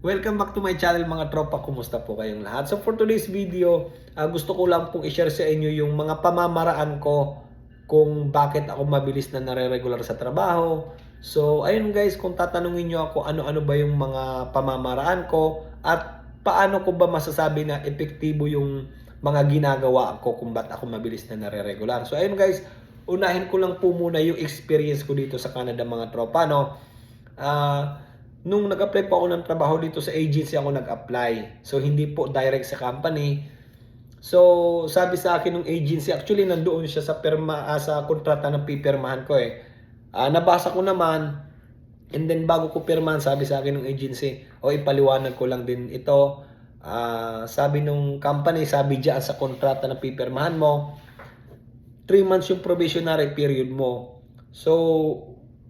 Welcome back to my channel mga tropa. Kumusta po kayong lahat? So for today's video, ah, gusto ko lang pong i-share sa inyo yung mga pamamaraan ko kung bakit ako mabilis na nare-regular sa trabaho. So ayun guys, kung tatanungin nyo ako ano-ano ba yung mga pamamaraan ko at paano ko ba masasabi na epektibo yung mga ginagawa ko kung ba't ako mabilis na nare-regular. So ayun guys, unahin ko lang po muna yung experience ko dito sa Canada mga tropa no. Ah, nung nag-apply po ako ng trabaho dito sa agency ako nag-apply. So hindi po direct sa company. So sabi sa akin ng agency, actually nandoon siya sa perma ah, sa kontrata ng pipirmahan ko eh. Ah, nabasa ko naman and then bago ko pirmahan, sabi sa akin ng agency, o ipaliwanag ko lang din ito. Ah, sabi nung company, sabi diyan sa kontrata na pipirmahan mo, 3 months yung probationary period mo. So,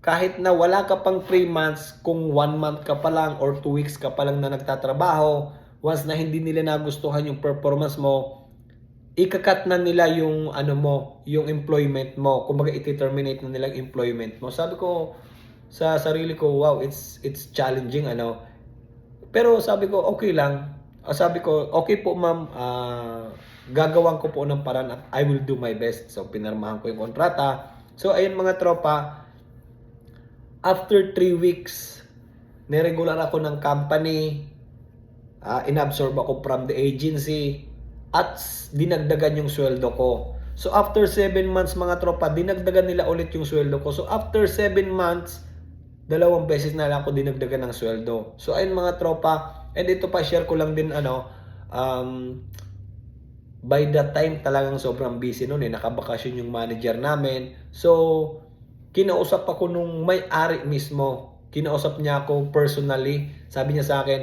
kahit na wala ka pang 3 months, kung 1 month ka pa lang or 2 weeks ka pa lang na nagtatrabaho, once na hindi nila nagustuhan yung performance mo, ikakat na nila yung ano mo, yung employment mo. Kumbaga i-terminate na nila yung employment mo. Sabi ko sa sarili ko, wow, it's it's challenging ano. Pero sabi ko, okay lang. Ah, sabi ko, okay po ma'am, ah, gagawan ko po ng paraan at I will do my best. So pinarmahan ko yung kontrata. So ayun mga tropa, after 3 weeks, niregular ako ng company, ah, inabsorb ako from the agency, at dinagdagan yung sweldo ko. So after 7 months mga tropa, dinagdagan nila ulit yung sweldo ko. So after 7 months, dalawang beses na lang ako dinagdagan ng sweldo. So ayun mga tropa, and ito pa share ko lang din ano, um, by that time talagang sobrang busy noon eh, nakabakasyon yung manager namin. So kinausap ako nung may-ari mismo. Kinausap niya ako personally. Sabi niya sa akin,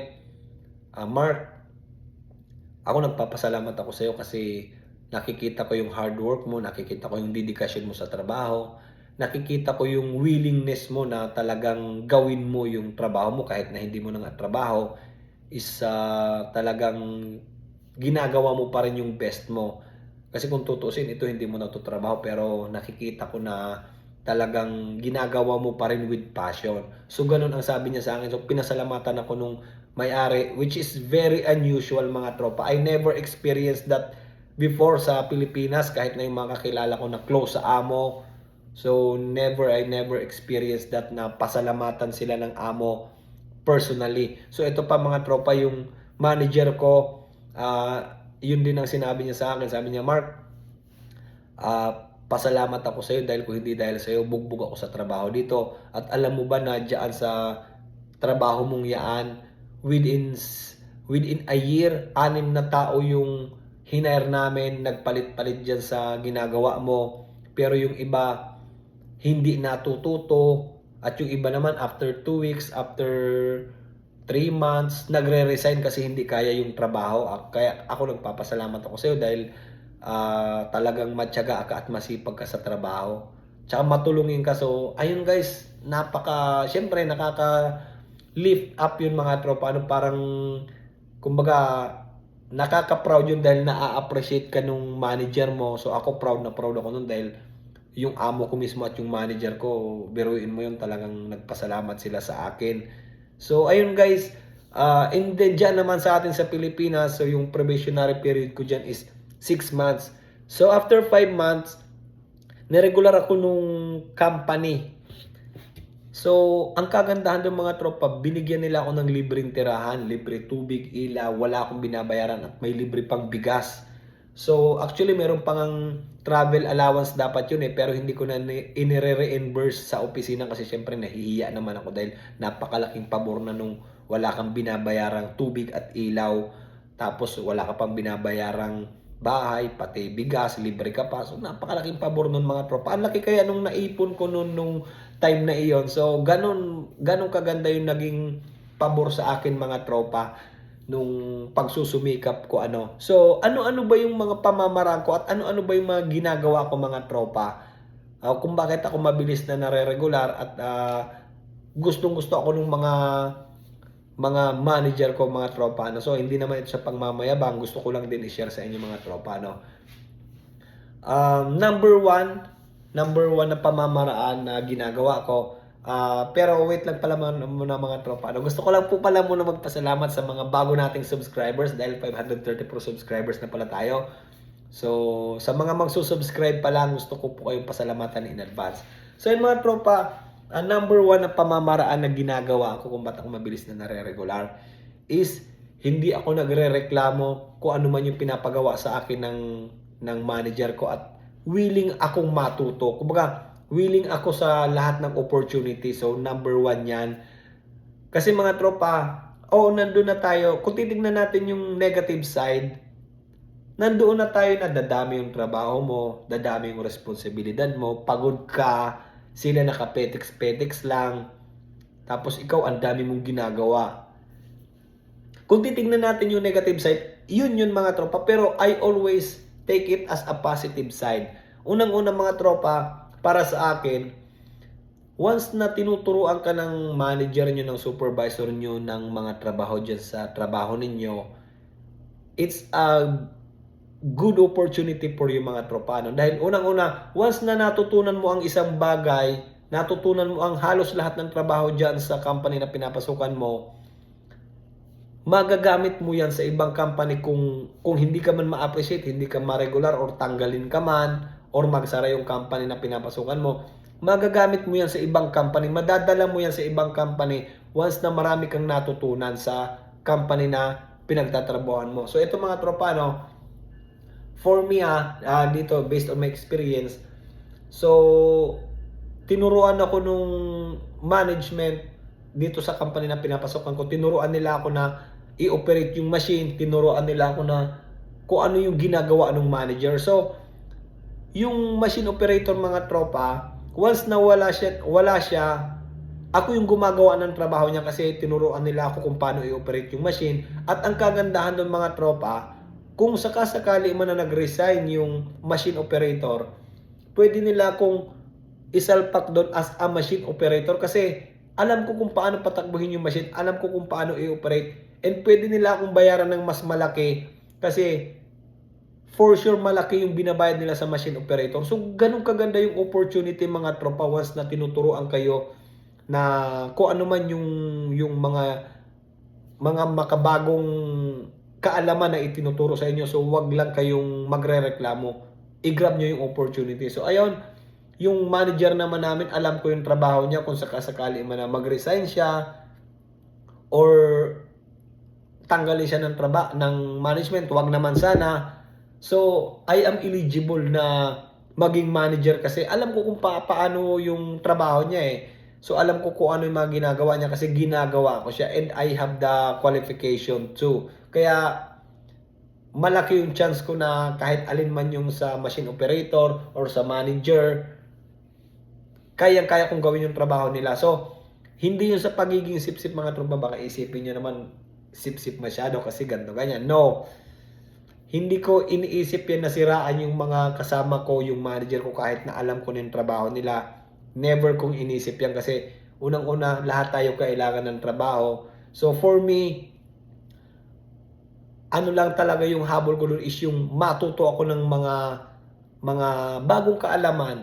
"Ah, Mark, ako nagpapasalamat ako sa iyo kasi nakikita ko yung hard work mo, nakikita ko yung dedikasyon mo sa trabaho, nakikita ko yung willingness mo na talagang gawin mo yung trabaho mo kahit na hindi mo na nga trabaho is ah, talagang ginagawa mo pa rin yung best mo. Kasi kung tutusin, ito hindi mo na to trabaho pero nakikita ko na talagang ginagawa mo pa rin with passion. So ganun ang sabi niya sa akin. So pinasalamatan ako nung may-ari which is very unusual mga tropa. I never experienced that before sa Pilipinas kahit na yung mga kakilala ko na close sa amo. So never I never experienced that na pasalamatan sila ng amo personally. So ito pa mga tropa yung manager ko ah, yun din ang sinabi niya sa akin. Sabi niya, Mark, ah, pasalamat ako sa iyo dahil kung hindi dahil sa iyo, bugbog ako sa trabaho dito. At alam mo ba na diyan sa trabaho mong yaan, within within a year, anim na tao yung hinair namin, nagpalit-palit diyan sa ginagawa mo. Pero yung iba, hindi natututo. At yung iba naman, after 2 weeks, after 3 months, nagre-resign kasi hindi kaya yung trabaho. Ah, Kaya ako nagpapasalamat ako sa iyo dahil ah, talagang matyaga ka at masipag ka sa trabaho. Tsaka matulungin ka. So, ayun guys, napaka, syempre, nakaka lift up yun mga tropa. Ano, parang, kumbaga, nakaka-proud yun dahil na-appreciate ka nung manager mo. So, ako proud na proud ako nun dahil yung amo ko mismo at yung manager ko, biruin mo yun, talagang nagpasalamat sila sa akin. So, ayun guys, uh, and then dyan naman sa atin sa Pilipinas, so yung probationary period ko dyan is 6 months. So, after 5 months, niregular ako nung company. So, ang kagandahan ng mga tropa, binigyan nila ako ng libreng tirahan, libre tubig, ilaw, wala akong binabayaran at may libre pang bigas. So, actually, meron pang ang travel allowance dapat yun eh, pero hindi ko na ni- inire-reimburse sa opisina kasi syempre nahihiya naman ako dahil napakalaking pabor na nung wala kang binabayarang tubig at ilaw, tapos wala ka pang binabayarang bahay, pati bigas, libre ka pa. So, napakalaking pabor nun mga tropa. Ang laki kaya nung naipon ko nun nung time na iyon. So, ganun, ganun kaganda yung naging pabor sa akin mga tropa nung pagsusumikap ko ano. So, ano-ano ba yung mga pamamaraan ko at ano-ano ba yung mga ginagawa ko mga tropa? Ah, kung bakit ako mabilis na nare-regular at ah, gustong-gusto ako nung mga mga manager ko, mga tropa. Ano. So, hindi naman ito sa pangmamayabang. Gusto ko lang din i-share sa inyo mga tropa. Ano. Um, number one, number one na pamamaraan na ginagawa ko, Ah, pero wait lang pala muna, mga tropa. Ano, gusto ko lang po pala muna magpasalamat sa mga bago nating subscribers dahil 534 subscribers na pala tayo. So, sa mga magsusubscribe pa lang, gusto ko po kayong pasalamatan in advance. So, yun mga tropa, ang number one na pamamaraan na ginagawa ko kung ba't ako mabilis na nare-regular is hindi ako nagre-reklamo kung ano man yung pinapagawa sa akin ng, ng manager ko at willing akong matuto. Kumbaga, willing ako sa lahat ng opportunity. So, number one yan. Kasi mga tropa, oo, nandun na tayo. Kung titignan natin yung negative side, nandoon na tayo na dadami yung trabaho mo, dadami yung responsibilidad mo, pagod ka, sila nakapetex-petex lang, tapos ikaw ang dami mong ginagawa. Kung titignan natin yung negative side, yun yun mga tropa, pero I always take it as a positive side. Unang-unang mga tropa, para sa akin, once na tinuturuan ka ng manager nyo, ng supervisor nyo, ng mga trabaho dyan sa trabaho ninyo, it's a good opportunity for yung mga tropa. No? Dahil unang-una, once na natutunan mo ang isang bagay, natutunan mo ang halos lahat ng trabaho dyan sa company na pinapasukan mo, magagamit mo yan sa ibang company kung kung hindi ka man ma-appreciate, hindi ka ma-regular or tanggalin ka man or magsara yung company na pinapasukan mo, magagamit mo yan sa ibang company, madadala mo yan sa ibang company once na marami kang natutunan sa company na pinagtatrabahoan mo. So ito mga tropa no, for me ah, ah, dito based on my experience, so tinuruan ako nung management dito sa company na pinapasokan ko, tinuruan nila ako na i-operate yung machine, tinuruan nila ako na kung ano yung ginagawa ng manager. So, yung machine operator mga tropa, once na wala siya, wala siya, ako yung gumagawa ng trabaho niya kasi tinuruan nila ako kung paano i-operate yung machine. At ang kagandahan ng mga tropa, kung sakasakali man na nag-resign yung machine operator, pwede nila akong isalpak doon as a machine operator kasi alam ko kung paano patakbuhin yung machine, alam ko kung paano i-operate, and pwede nila akong bayaran ng mas malaki kasi for sure malaki yung binabayad nila sa machine operator. So ganun kaganda yung opportunity mga tropa once na tinuturoan kayo na kung ano man yung yung mga mga makabagong kaalaman na itinuturo sa inyo. So wag lang kayong magrereklamo. I-grab nyo yung opportunity. So ayun, yung manager naman namin, alam ko yung trabaho niya kung sakasakali man na mag-resign siya or tanggalin siya ng traba ng management, wag naman sana. So, I am eligible na maging manager kasi alam ko kung pa paano yung trabaho niya eh. So, alam ko kung ano yung mga ginagawa niya kasi ginagawa ko siya and I have the qualification too. Kaya, malaki yung chance ko na kahit alin man yung sa machine operator or sa manager, kayang-kaya kong gawin yung trabaho nila. So, hindi yun sa pagiging sip-sip mga tropa, baka isipin nyo naman sip-sip masyado kasi ganto ganyan. No. Hindi ko iniisip yan na siraan yung mga kasama ko, yung manager ko kahit na alam ko na yung trabaho nila. Never kong inisip yan kasi unang-una lahat tayo kailangan ng trabaho. So for me, ano lang talaga yung habol ko doon is yung matuto ako ng mga mga bagong kaalaman.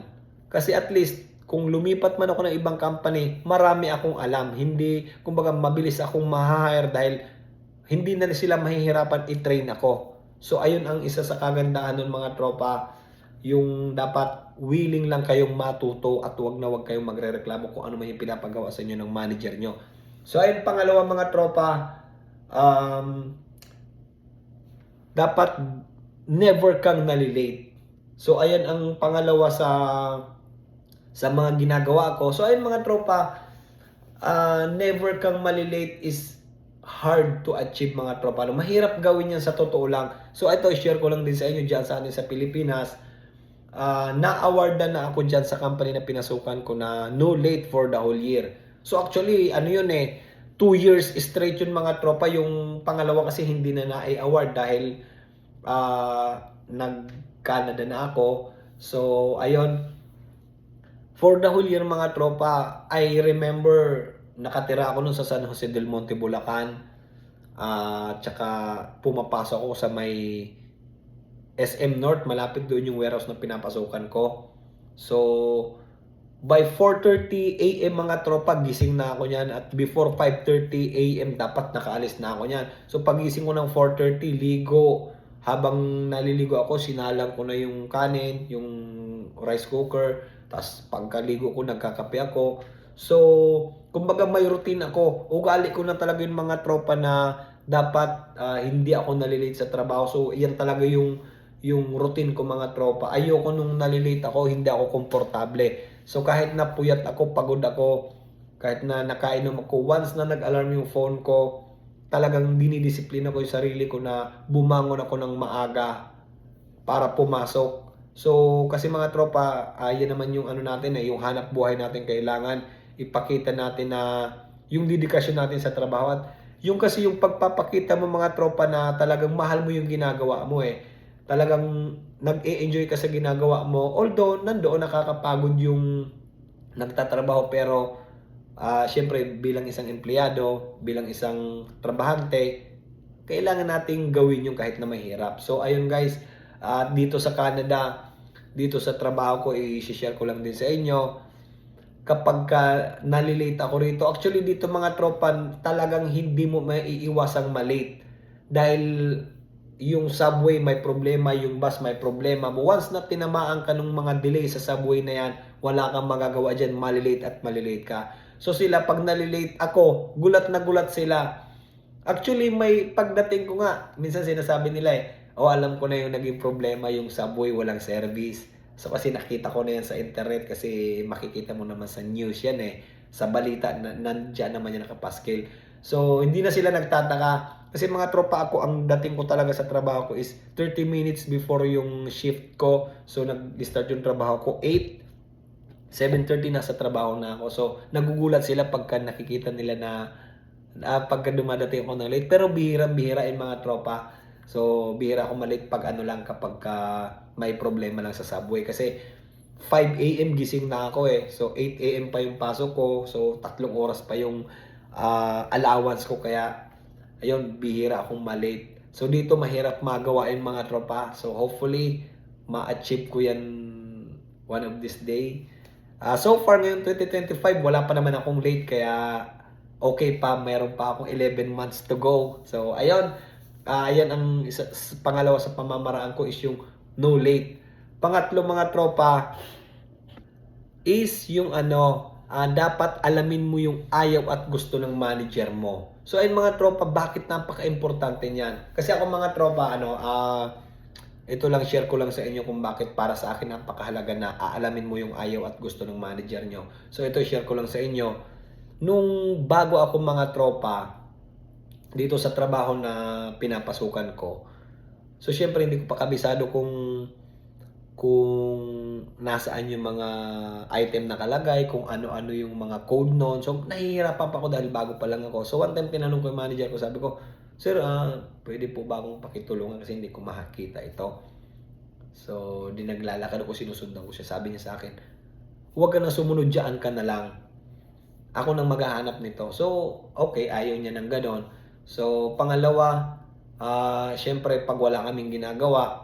Kasi at least kung lumipat man ako ng ibang company, marami akong alam. Hindi, kumbaga, mabilis akong ma-hire dahil hindi na sila mahihirapan i-train ako. So, ayun ang isa sa kagandahan ng mga tropa, yung dapat willing lang kayong matuto at wag na wag kayong magrereklamo kung ano yung pinapagawa sa inyo ng manager nyo. So, ayun pangalawa mga tropa, um, dapat never kang nalilate. So, ayan ang pangalawa sa sa mga ginagawa ko. So ayun mga tropa, uh, never kang malilate is hard to achieve mga tropa. No, mahirap gawin yan sa totoo lang. So ito, share ko lang din sa inyo dyan sa atin sa Pilipinas. Uh, na-awardan na ako dyan sa company na pinasukan ko na no late for the whole year. So actually, ano yun eh, two years straight yun mga tropa. Yung pangalawa kasi hindi na na-award dahil uh, nag-Canada na ako. So ayun, For the whole year mga tropa, I remember nakatira ako nun sa San Jose del Monte, Bulacan. Uh, tsaka pumapasok ako sa may SM North, malapit doon yung warehouse na pinapasukan ko. So, by 4.30 a.m. mga tropa, gising na ako niyan. At before 5.30 a.m. dapat nakaalis na ako niyan. So pagising ko ng 4.30, ligo. Habang naliligo ako, sinalang ko na yung kanin, yung rice cooker. Tapos pagkaligo ko, nagkakape ako. So, kumbaga may routine ako. Ugali ko na talaga yung mga tropa na dapat ah, hindi ako nalilate sa trabaho. So, yan talaga yung yung routine ko mga tropa. Ayoko nung nalilate ako, hindi ako komportable. So kahit na puyat ako, pagod ako, kahit na nakainom ako, once na nag-alarm yung phone ko, talagang dinidisiplina ko yung sarili ko na bumangon ako ng maaga para pumasok. So, kasi mga tropa, yan naman yung ano natin eh, yung hanap buhay natin kailangan ipakita natin na yung dedikasyon natin sa trabaho at yung kasi yung pagpapakita mo mga tropa na talagang mahal mo yung ginagawa mo eh. Talagang nag-e-enjoy ka sa ginagawa mo. Although nandoon nakakapagod yung nagtatrabaho pero ah syempre bilang isang empleyado, bilang isang trabahante, kailangan nating gawin yung kahit na mahirap. So ayun guys, ah, dito sa Canada, dito sa trabaho ko, i-share ko lang din sa inyo. Kapag ka nalilate ako rito, actually dito mga tropa, talagang hindi mo maiiwasang malate. Dahil yung subway may problema, yung bus may problema. Once na tinamaan ka ng mga delay sa subway na yan, wala kang magagawa dyan, malilate at malilate ka. So sila, pag nalilate ako, gulat na gulat sila. Actually, may pagdating ko nga, minsan sinasabi nila eh, oh alam ko na yung naging problema, yung subway walang service. So kasi nakita ko na yan sa internet kasi makikita mo naman sa news yan eh. Sa balita, na, nandyan naman yan nakapaskil. So hindi na sila nagtataka. Kasi mga tropa ako, ang dating ko talaga sa trabaho ko is 30 minutes before yung shift ko. So nag-start yung trabaho ko 8. 7.30 na sa trabaho na ako. So, nagugulat sila pagka nakikita nila na uh, pagka dumadating ako ng late. Pero bihira-bihira yung mga tropa. So, bihira ako malate pag ano lang kapag ka may problema lang sa subway. Kasi 5 a.m. gising na ako eh. So, 8 a.m. pa yung pasok ko. So, tatlong oras pa yung ah, allowance ko. Kaya, ayun, bihira akong malate. So, dito mahirap magawa yung mga tropa. So, hopefully, ma-achieve ko yan one of this day. Ah, so far ngayon 2025, wala pa naman akong late kaya okay pa, meron pa akong 11 months to go. So ayun, ah ayan ang isa, pangalawa sa pamamaraan ko is yung no late. Pangatlo mga tropa is yung ano, ah, dapat alamin mo yung ayaw at gusto ng manager mo. So ayun mga tropa, bakit napaka-importante niyan? Kasi ako mga tropa, ano, ah ito lang share ko lang sa inyo kung bakit para sa akin napakahalaga na aalamin mo yung ayaw at gusto ng manager nyo. So ito share ko lang sa inyo. Nung bago ako mga tropa dito sa trabaho na pinapasukan ko. So syempre hindi ko pa kabisado kung kung nasaan yung mga item nakalagay, kung ano-ano yung mga code noon. So nahihirapan pa ako dahil bago pa lang ako. So one time tinanong ko yung manager ko, sabi ko, Sir, ah, pwede po ba akong pakitulungan kasi hindi ko makakita ito. So, di naglalakad ako, sinusundan ko siya. Sabi niya sa akin, huwag ka na sumunod dyan ka na lang. Ako nang maghahanap nito. So, okay, ayaw niya ng ganon. So, pangalawa, ah, syempre, pag wala kaming ginagawa,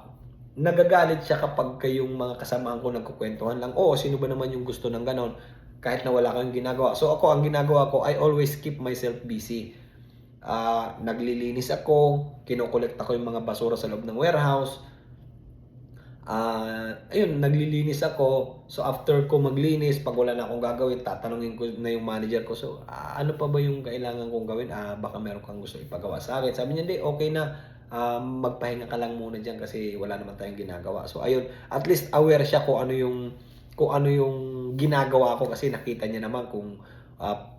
nagagalit siya kapag kayong mga kasamahan ko nagkukwentuhan lang, oh, sino ba naman yung gusto ng ganon? Kahit na wala kang ginagawa. So, ako, ang ginagawa ko, I always keep myself busy. Ah, naglilinis ako, kinokolekta ko yung mga basura sa loob ng warehouse. Ah, ayun, naglilinis ako. So after ko maglinis, pag wala na akong gagawin, tatanungin ko na yung manager ko. So, ah, ano pa ba yung kailangan kong gawin? Ah, baka meron kang gusto ipagawa sa akin. Sabi niya, "Hindi, okay na. Ah, magpahinga ka lang muna diyan kasi wala naman tayong ginagawa." So ayun, at least aware siya kung ano yung kung ano yung ginagawa ko kasi nakita niya naman kung ah,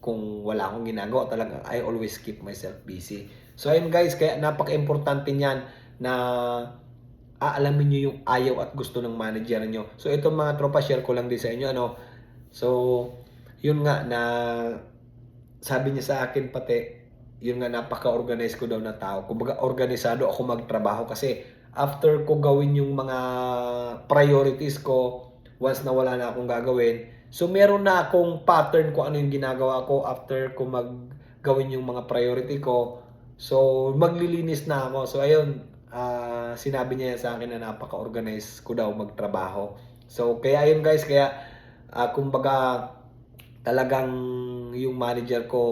kung wala akong ginagawa talaga I always keep myself busy. So ayun guys, kaya napaka-importante niyan na aalamin niyo yung ayaw at gusto ng manager niyo. So itong mga tropa share ko lang din sa inyo ano. So yun nga na sabi niya sa akin pati yun nga napaka-organize ko daw na tao. Kumbaga organisado ako magtrabaho kasi after ko gawin yung mga priorities ko once na wala na akong gagawin, So meron na akong pattern kung ano yung ginagawa ko after ko maggawin yung mga priority ko. So maglilinis na ako. So ayun, ah, sinabi niya sa akin na napaka-organize ko daw magtrabaho. So kaya ayun guys, kaya Ah, kumbaga, talagang yung manager ko,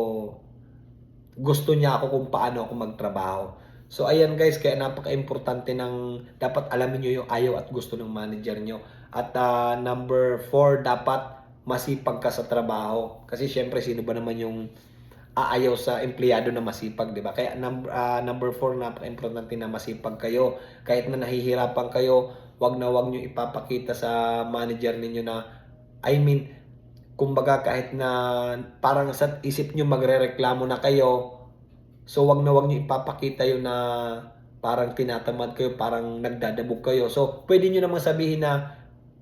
gusto niya ako kung paano ako magtrabaho. So ayan guys, kaya napaka-importante ng dapat alamin nyo yung ayaw at gusto ng manager nyo. At ah, number 4, dapat masipag ka sa trabaho. Kasi syempre, sino ba naman yung aayaw sa empleyado na masipag, di ba? Kaya number, ah, number 4, napaka-importante na masipag kayo. Kahit na nahihirapan kayo, wag na wag nyo ipapakita sa manager ninyo na, I mean, kumbaga kahit na parang sa isip nyo magrereklamo na kayo, so wag na wag nyo ipapakita yun na parang tinatamad kayo, parang nagdadabog kayo. So, pwede nyo namang sabihin na,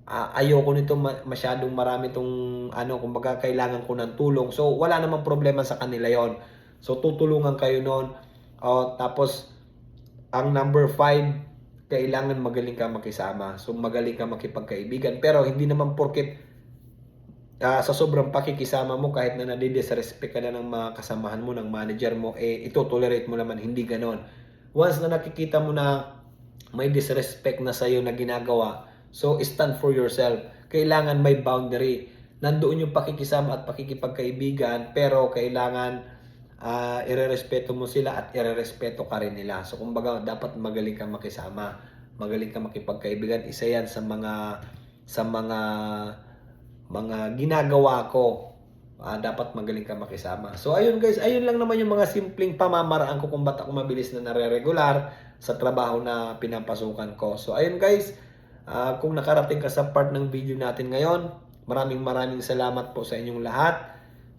ah, ayoko nito ma- masyadong marami tong ano, kumbaga kailangan ko ng tulong. So, wala namang problema sa kanila yon So, tutulungan kayo noon. Oh, tapos, ang number 5, kailangan magaling ka makisama. So, magaling ka makipagkaibigan. Pero, hindi naman porket ah, sa sobrang pakikisama mo, kahit na nadidisrespect ka na ng mga kasamahan mo, ng manager mo, eh, ito tolerate mo naman. Hindi ganon. Once na nakikita mo na may disrespect na sa'yo na ginagawa, so stand for yourself. Kailangan may boundary. Nandoon yung pakikisama at pakikipagkaibigan, pero kailangan ah irerespeto mo sila at irerespeto ka rin nila. So kumbaga dapat magaling kang makisama, magaling kang makipagkaibigan. Isa 'yan sa mga sa mga mga ginagawa ko. Ah, dapat magaling kang makisama. So ayun guys, ayun lang naman yung mga simpleng pamamaraan ko kung ba't ako mabilis na nare-regular sa trabaho na pinapasukan ko. So ayun guys, ah, kung nakarating ka sa part ng video natin ngayon, maraming maraming salamat po sa inyong lahat.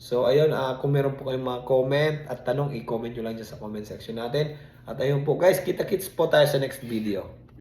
So ayun, ah, kung meron po kayong mga comment at tanong, i-comment nyo lang dyan sa comment section natin. At ayun po guys, kita-kits po tayo sa next video.